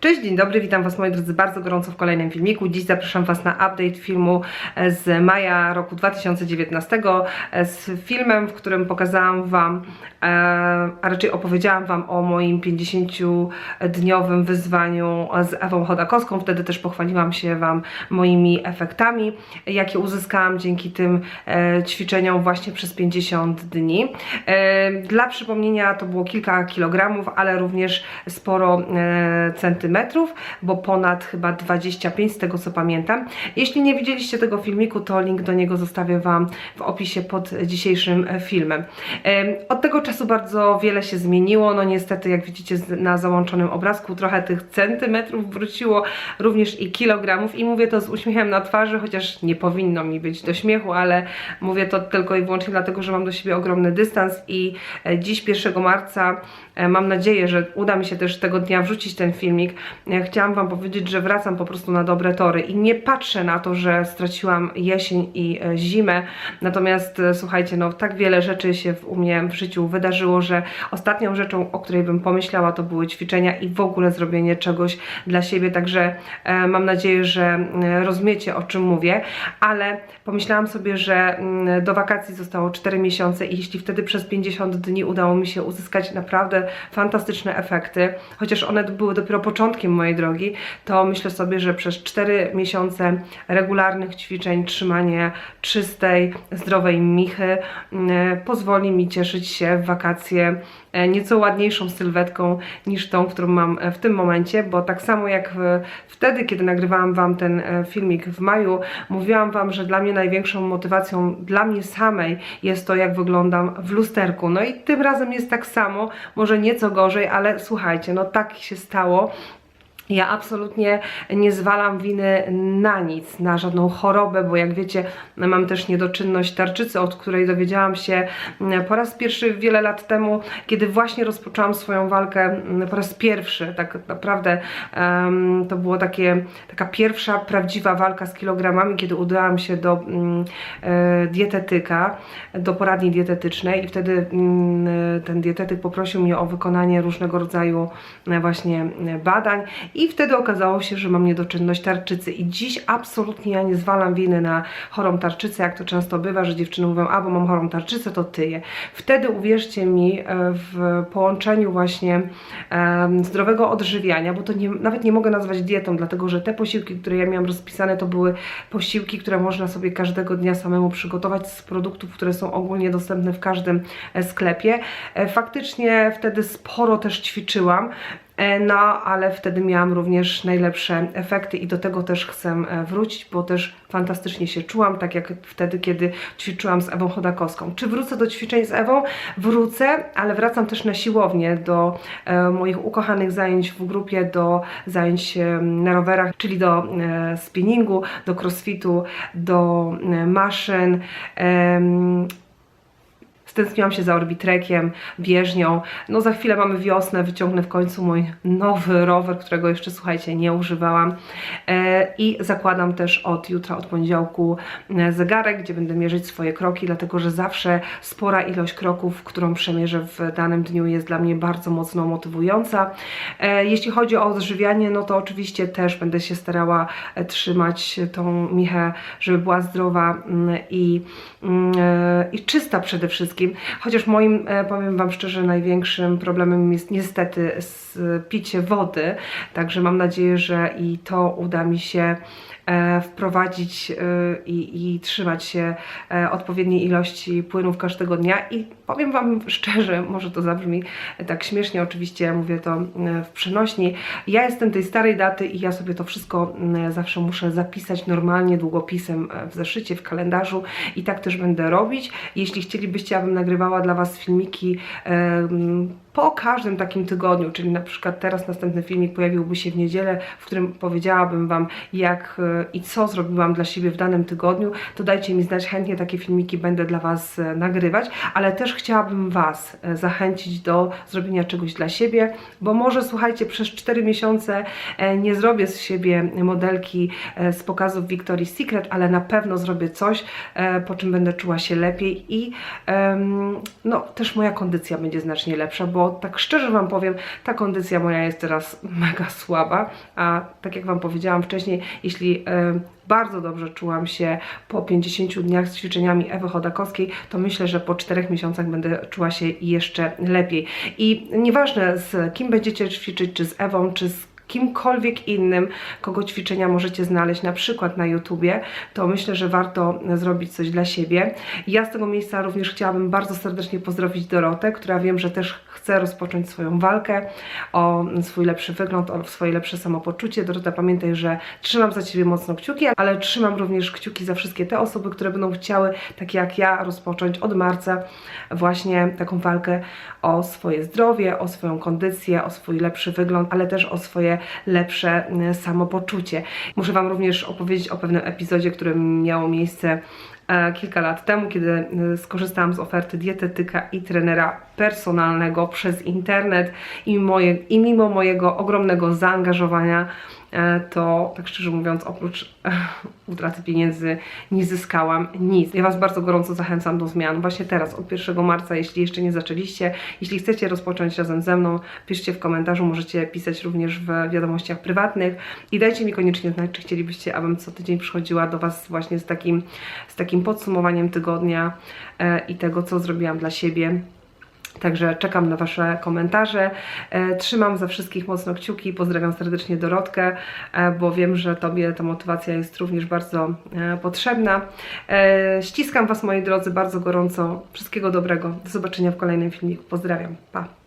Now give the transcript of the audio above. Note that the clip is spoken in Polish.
Cześć, dzień dobry, witam Was moi drodzy bardzo gorąco w kolejnym filmiku. Dziś zapraszam Was na update filmu e, z maja roku 2019 e, z filmem, w którym pokazałam Wam, e, a raczej opowiedziałam Wam o moim 50-dniowym wyzwaniu z Ewą Chodakowską. Wtedy też pochwaliłam się Wam moimi efektami, jakie uzyskałam dzięki tym ćwiczeniom właśnie przez 50 dni. Dla przypomnienia to było kilka kilogramów, ale również sporo e, centymetrów, bo ponad chyba 25 z tego co pamiętam. Jeśli nie widzieliście tego filmiku, to link do niego zostawię Wam w opisie pod dzisiejszym filmem. Od tego czasu bardzo wiele się zmieniło, no niestety jak widzicie na załączonym obrazku trochę tych centymetrów wróciło, również i kilogramów i mówię to z uśmiechem na twarzy, chociaż nie powinno mi być do śmiechu, ale mówię to tylko i wyłącznie dlatego, że mam do siebie ogromny dystans i e, dziś 1 marca e, mam nadzieję, że uda mi się też tego dnia wrzucić ten filmik. Chciałam Wam powiedzieć, że wracam po prostu na dobre tory i nie patrzę na to, że straciłam jesień i e, zimę. Natomiast e, słuchajcie, no tak wiele rzeczy się w, u mnie w życiu wydarzyło, że ostatnią rzeczą, o której bym pomyślała, to były ćwiczenia i w ogóle zrobienie czegoś dla siebie. Także e, mam nadzieję, że rozumiecie o czym mówię, ale pomyślałam sobie, że do wakacji zostało 4 miesiące i jeśli wtedy przez 50 dni udało mi się uzyskać naprawdę fantastyczne efekty, chociaż one były dopiero początkiem mojej drogi, to myślę sobie, że przez 4 miesiące regularnych ćwiczeń, trzymanie czystej, zdrowej michy mm, pozwoli mi cieszyć się w wakacje e, nieco ładniejszą sylwetką niż tą, którą mam e, w tym momencie, bo tak samo jak wtedy, kiedy nagrywałam Wam ten e, filmik w maju, mówiłam Wam, że dla mnie największą motywacją, dla mnie samej jest to, jak wyglądam w lusterku. No i tym razem jest tak samo, może nieco gorzej, ale słuchajcie, no tak się stało. Ja absolutnie nie zwalam winy na nic, na żadną chorobę, bo jak wiecie, mam też niedoczynność tarczycy, od której dowiedziałam się mm, po raz pierwszy wiele lat temu, kiedy właśnie rozpoczęłam swoją walkę mm, po raz pierwszy. Tak naprawdę em, to takie, taka pierwsza prawdziwa walka z kilogramami, kiedy udałam się do e, dietetyka, do poradni dietetycznej i wtedy mm, ten dietetyk poprosił mnie o wykonanie różnego rodzaju e, właśnie e, badań i wtedy okazało się, że mam niedoczynność tarczycy i dziś absolutnie ja nie zwalam winy na chorą tarczycę, jak to często bywa, że dziewczyny mówią, a bo mam chorą tarczycę, to tyję. Wtedy uwierzcie mi, e, w połączeniu właśnie zdrowego odżywiania, bo to nie, nawet nie mogę nazwać dietą, dlatego że te posiłki, które ja miałam rozpisane, to były posiłki, które można sobie każdego dnia samemu przygotować z produktów, które są ogólnie dostępne w każdym e, sklepie. E, Faktycznie wtedy sporo też ćwiczyłam. E, No, ale wtedy miałam również najlepsze efekty i do tego też chcę e, wrócić, bo też fantastycznie się czułam, tak jak wtedy, kiedy ćwiczyłam z Ewą Chodakowską. Czy wrócę do ćwiczeń z Ewą? Wrócę, ale wracam też na siłownię do e, moich ukochanych zajęć w grupie, do zajęć e, na rowerach, czyli do e, spinningu, do crossfitu, do e, maszyn. em, Stęskniłam się za orbitrekiem, bieżnią. No za chwilę mamy wiosnę, wyciągnę w końcu mój nowy rower, którego jeszcze słuchajcie nie używałam. E, I zakładam też od jutra, od poniedziałku e, zegarek, gdzie będę mierzyć swoje kroki, dlatego że zawsze spora ilość kroków, którą przemierzę w danym dniu jest dla mnie bardzo mocno motywująca. E, Jeśli chodzi o odżywianie, no to oczywiście też będę się starała trzymać tą michę, żeby była zdrowa mm, i, mm, i czysta przede wszystkim. Chociaż moim, e, powiem Wam szczerze, największym problemem jest niestety picie wody, także mam nadzieję, że i to uda mi się wprowadzić e, i, i trzymać się e, odpowiedniej ilości płynów każdego dnia i powiem Wam szczerze, może to zabrzmi tak śmiesznie, oczywiście mówię to e, w przenośni, ja jestem tej starej daty i ja sobie to wszystko zawsze muszę zapisać normalnie długopisem e, w zeszycie, w kalendarzu i tak też będę robić. Jeśli chcielibyście, abym nagrywała dla Was filmiki po każdym takim tygodniu, czyli na przykład teraz następny filmik pojawiłby się w niedzielę, w którym powiedziałabym Wam jak e, i co zrobiłam dla siebie w danym tygodniu, to dajcie mi znać, chętnie takie filmiki będę dla Was e, nagrywać, ale też chciałabym Was e, zachęcić do zrobienia czegoś dla siebie, bo może słuchajcie, przez 4 miesiące nie zrobię z siebie modelki z pokazów Victoria's Secret, ale na pewno zrobię coś, po czym będę czuła się lepiej i no, też moja kondycja będzie znacznie lepsza, bo bo tak szczerze Wam powiem, ta kondycja moja jest teraz mega słaba, a tak jak Wam powiedziałam wcześniej, jeśli e, bardzo dobrze czułam się po 50 dniach z ćwiczeniami Ewy Chodakowskiej, to myślę, że po 4 miesiącach będę czuła się jeszcze lepiej. I nieważne z kim będziecie ćwiczyć, czy z Ewą, czy z kimkolwiek innym, kogo ćwiczenia możecie znaleźć, na przykład na YouTubie, to myślę, że warto zrobić coś dla siebie. Ja z tego miejsca również chciałabym bardzo serdecznie pozdrowić Dorotę, która wiem, że też chce rozpocząć swoją walkę o swój lepszy wygląd, o swoje lepsze samopoczucie. Dorota, pamiętaj, że trzymam za Ciebie mocno kciuki, ale trzymam również kciuki za wszystkie te osoby, które będą chciały, tak jak ja, rozpocząć od marca właśnie taką walkę o swoje zdrowie, o swoją kondycję, o swój lepszy wygląd, ale też o swoje lepsze mm, samopoczucie. Muszę Wam również opowiedzieć o pewnym epizodzie, który miało miejsce kilka lat temu, kiedy e, skorzystałam z oferty dietetyka i trenera personalnego przez internet i, moje, i mimo mojego ogromnego zaangażowania e, to tak szczerze mówiąc, oprócz e, utraty pieniędzy nie zyskałam nic. Ja Was bardzo gorąco zachęcam do zmian. Właśnie teraz, od 1 marca, jeśli jeszcze nie zaczęliście, jeśli chcecie rozpocząć razem ze mną, piszcie w komentarzu, możecie pisać również w wiadomościach prywatnych i dajcie mi koniecznie znać, czy chcielibyście, abym co tydzień przychodziła do Was właśnie z takim, z takim podsumowaniem tygodnia e, i tego, co zrobiłam dla siebie. Także czekam na Wasze komentarze. E, Trzymam za wszystkich mocno kciuki. Pozdrawiam serdecznie Dorotkę, e, bo wiem, że Tobie ta motywacja jest również bardzo potrzebna. Ściskam Was, moi drodzy, bardzo gorąco. Wszystkiego dobrego. Do zobaczenia w kolejnym filmiku. Pozdrawiam. Pa.